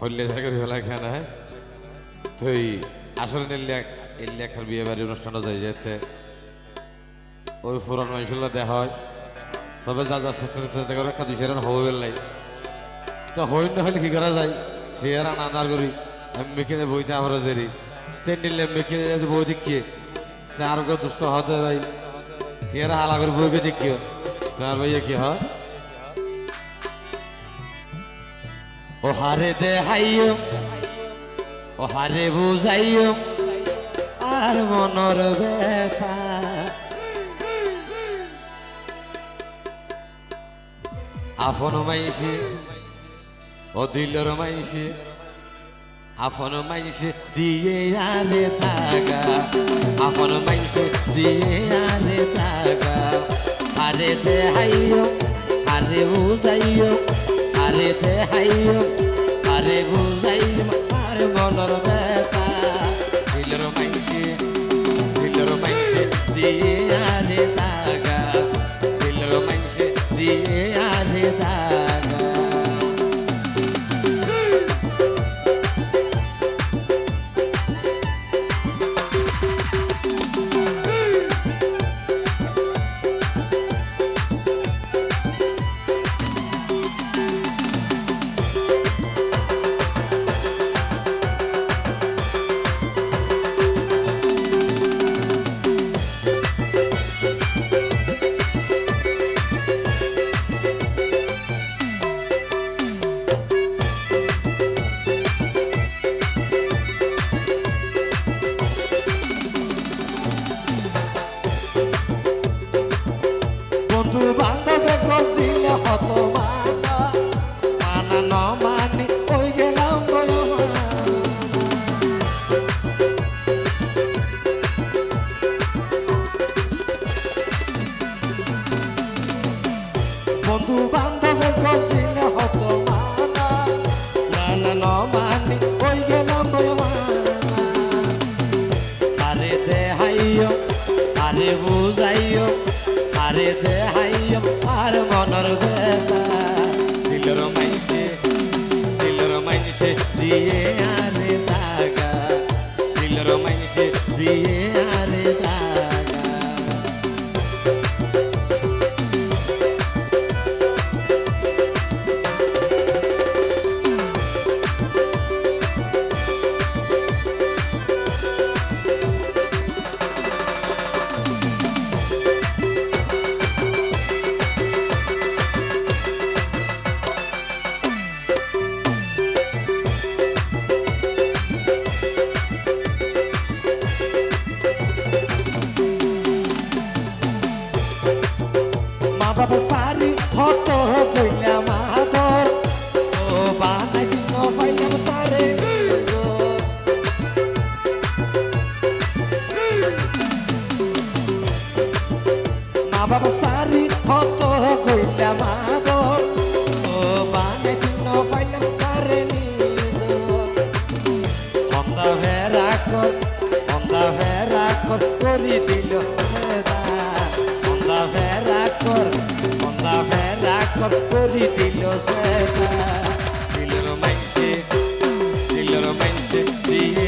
হইলে জায়গার ফেলা খেয়ে হ্যাঁ? তো এই আসলে এই লেখার বিয়ে বাড়ি অনুষ্ঠানটা যাই যেতে ওই ফুরান মানুষগুলো দেখা হয়। তবে যা যা চেষ্টা করতে করে দুই সেরান হব বেলাই তো হইন না হলে কি করা যায়? সেরা নানার করি। আমি মেখে বইতে আমরা দেরি। তেন নিলে মেখে বই দেখিয়ে গো দুষ্ট হতে ভাই। সেরা হালা করে বইকে দেখিও। তোমার ভাইয়া কি হয়? ও হারে দে হাইও ও হারে বুঝাইও আর মনর ব্যথা। আফন মাইসে ও দিলর মাইসে আফন মাইসে দিয়ে আরে তাগা। আফন মাইসে দিয়ে আরে তাগা। আরে দে হাইও আরে বুঝাইও আরে দে হাইও আরে বুঝাইও আর মনর ব্যথা। দিলর মাইসে দিলর মাইসে দিয়ে আরে দাগা দিলর মাইসে দিয়ে আরে তাগা। আরে দেহাইও আর মনর বেলা দিলর মাইছে দিলর মাইছে দিয়ে আরে দাগা। দিলর মাইছে দিয়ে আরে দাগা। বাবা সারি হত কইলা ভেরা কর হন্দা ভেরা কর করি দিল সেটা দিলর মাইছে দিলর মাইছে দিয়ে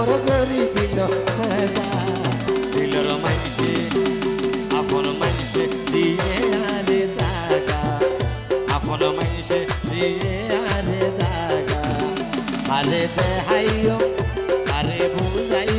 মোর গরি দিল সেবা দিলর মাইছে আপন মাইছে দিয়ে আরে দাগা আপন মাইছে দিয়ে আরে দাগা আরে দেহাইও আরে বুঝাই